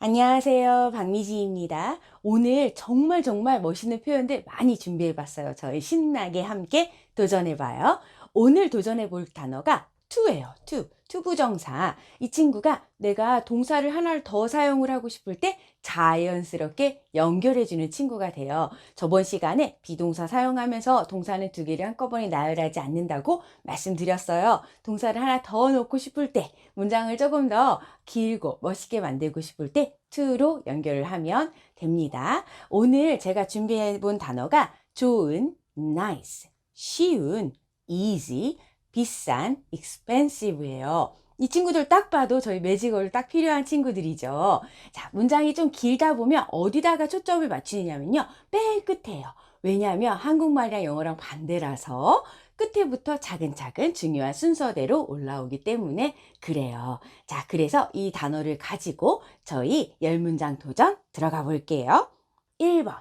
안녕하세요. 박미지입니다. 오늘 정말 정말 멋있는 표현들 많이 준비해 봤어요. 저희 신나게 함께 도전해 봐요. 오늘 도전해 볼 단어가 to예요. to. to 부정사. 이 친구가 내가 동사를 하나를 더 사용을 하고 싶을 때 자연스럽게 연결해 주는 친구가 돼요. 저번 시간에 비동사 사용하면서 동사는 두 개를 한꺼번에 나열하지 않는다고 말씀드렸어요. 동사를 하나 더 넣고 싶을 때 문장을 조금 더 길고 멋있게 만들고 싶을 때 to로 연결을 하면 됩니다. 오늘 제가 준비해 본 단어가 좋은, nice, 쉬운, easy, 비싼, expensive예요. 이 친구들 딱 봐도 저희 매직어를 딱 필요한 친구들이죠. 자, 문장이 좀 길다 보면 어디다가 초점을 맞추느냐면요. 맨 끝에요. 왜냐하면 한국말이랑 영어랑 반대라서 끝에부터 차근차근 중요한 순서대로 올라오기 때문에 그래요. 자, 그래서 이 단어를 가지고 저희 열 문장 도전 들어가 볼게요. 1번.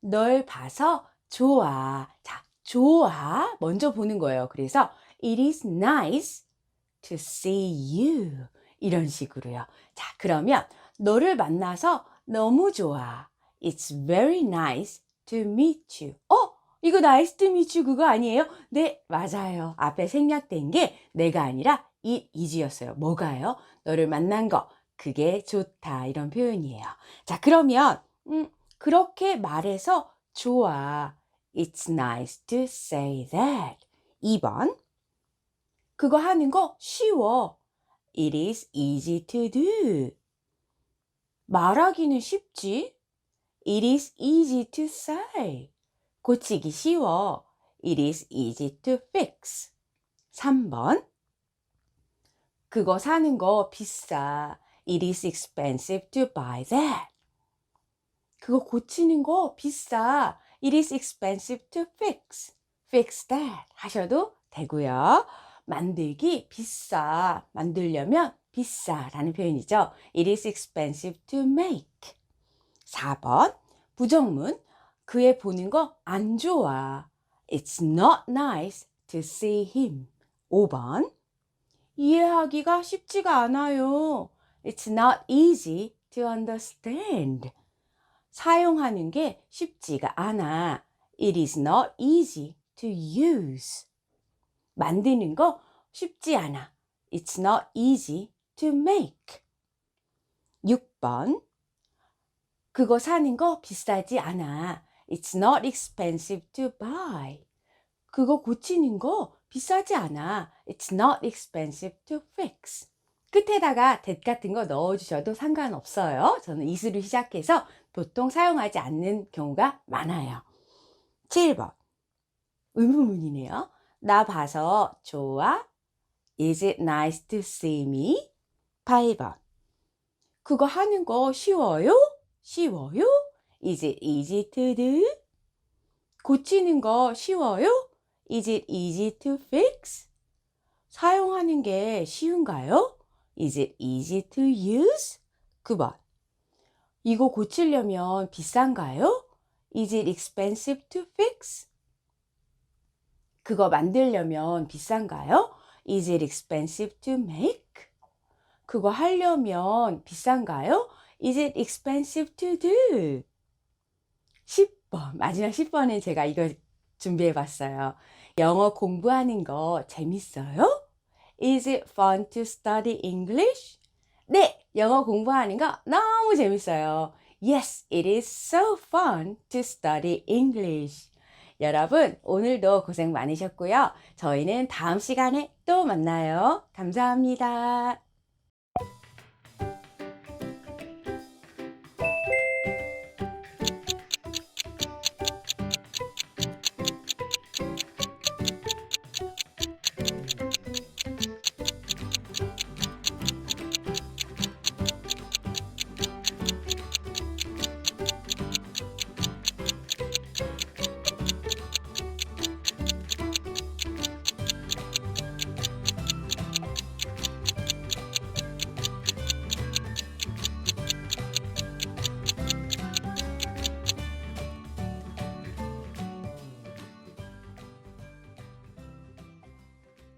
널 봐서 좋아. 자, 좋아. 먼저 보는 거예요. 그래서 it is nice to see you. 이런 식으로요. 자, 그러면 너를 만나서 너무 좋아. It's very nice to meet you. 어? 이거 nice to meet you 그거 아니에요? 네, 맞아요. 앞에 생략된 게 내가 아니라 it is였어요. 뭐가요? 너를 만난 거. 그게 좋다. 이런 표현이에요. 자, 그러면 음, 그렇게 말해서 좋아. It's nice to say that. 2번. 그거 하는 거 쉬워. It is easy to do. 말하기는 쉽지. It is easy to say. 고치기 쉬워. It is easy to fix. 3번. 그거 사는 거 비싸. It is expensive to buy that. 그거 고치는 거 비싸. It is expensive to fix. Fix that. 하셔도 되고요. 만들기 비싸. 만들려면 비싸라는 표현이죠. It is expensive to make. 4번. 부정문. 그애 보는 거 안 좋아. It's not nice to see him. 5번. 이해하기가 쉽지가 않아요. It's not easy to understand. 사용하는 게 쉽지가 않아. It is not easy to use. 만드는 거 쉽지 않아. It's not easy to make. 6번. 그거 사는 거 비싸지 않아. It's not expensive to buy. 그거 고치는 거 비싸지 않아. It's not expensive to fix. 끝에다가 that 같은 거 넣어주셔도 상관없어요. 저는 is로 시작해서 보통 사용하지 않는 경우가 많아요. 7번. 의문문이네요. 나 봐서 좋아? Is it nice to see me? 8번. 그거 하는 거 쉬워요? 쉬워요? Is it easy to do? 고치는 거 쉬워요? Is it easy to fix? 사용하는 게 쉬운가요? Is it easy to use? 9번. 이거 고치려면 비싼가요? Is it expensive to fix? 그거 만들려면 비싼가요? Is it expensive to make? 그거 하려면 비싼가요? Is it expensive to do? 10번. 마지막 10번은 제가 이거 준비해 봤어요. 영어 공부하는 거 재밌어요? Is it fun to study English? 네, 영어 공부하는 거 너무 재밌어요. Yes, it is so fun to study English. 여러분, 오늘도 고생 많으셨고요. 저희는 다음 시간에 또 만나요. 감사합니다.